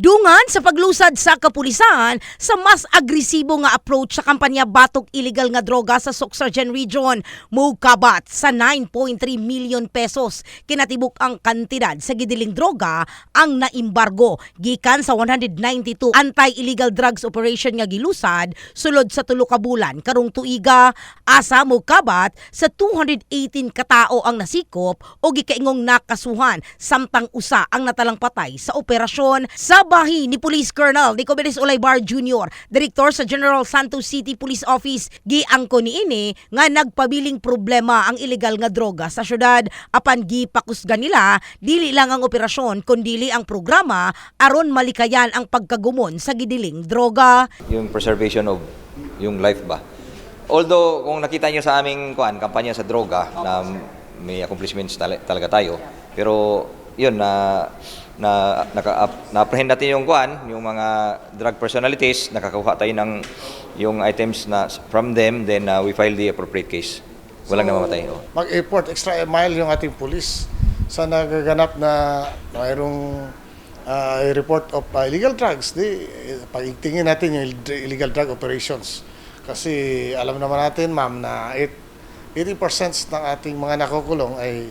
Dungan sa paglusad sa kapulisan sa mas agresibo nga approach sa kampanya batok illegal nga droga sa Soxargen Region, mukabat sa 9.3 million pesos. Kinatibuk ang kantidad sa gidiling droga ang naimbargo. Gikan sa 192 anti-illegal drugs operation nga gilusad sulod sa tulo ka bulan. Karong tuiga asa mukabat sa 218 katao ang nasikop o gikaingong nakasuhan. Samtang usa ang natalang patay sa operasyon sa bahi ni Police Colonel Nicomedes Olaybar Jr., Direktor sa General Santos City Police Office, giangko ni ini nga nagpabiling problema ang illegal nga droga sa syudad apan gipakusgan nila dili lang ang operasyon kundili ang programa aron malikayan ang pagkagumon sa gidiling droga. yung preservation of yung life ba. Although kung nakita niyo sa aming kuan kampanya sa droga na may accomplishments tala- talaga tayo, pero yun na na naka na-apprehend natin yung kuan, yung mga drug personalities, nakakuha tayo ng yung items na from them, then uh, we file the appropriate case. Walang namamatay. Oh. mag-effort extra mile yung ating pulis sa nagaganap na mayroong uh, report of uh, illegal drugs. Di, pagigtingin natin yung illegal drug operations. Kasi alam naman natin, ma'am, na it- 80% ng ating mga nakukulong ay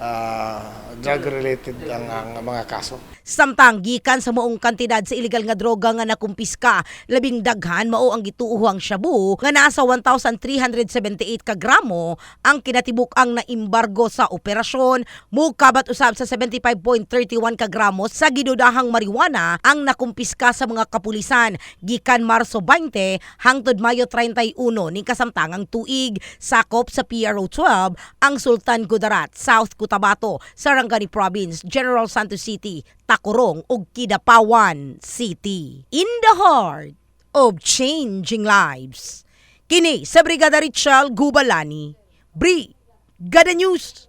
uh, drug-related ang, ang mga kaso. Samtang gikan sa maong kantidad sa illegal nga droga nga nakumpiska, labing daghan mao ang gituuhang shabu nga nasa 1,378 ka gramo ang kinatibuk ang naimbargo sa operasyon. Mukabat usab sa 75.31 ka gramo sa gidudahang marijuana ang nakumpiska sa mga kapulisan gikan Marso 20 hangtod Mayo 31 ni kasamtangang tuig sakop sa PRO 12 ang Sultan Gudarat, South Cotabato, Sarangani Province, General Santos City, Tacorong ug Kidapawan City. In the heart of changing lives. Kini sa Brigada Richel Gubalani. Brigada News.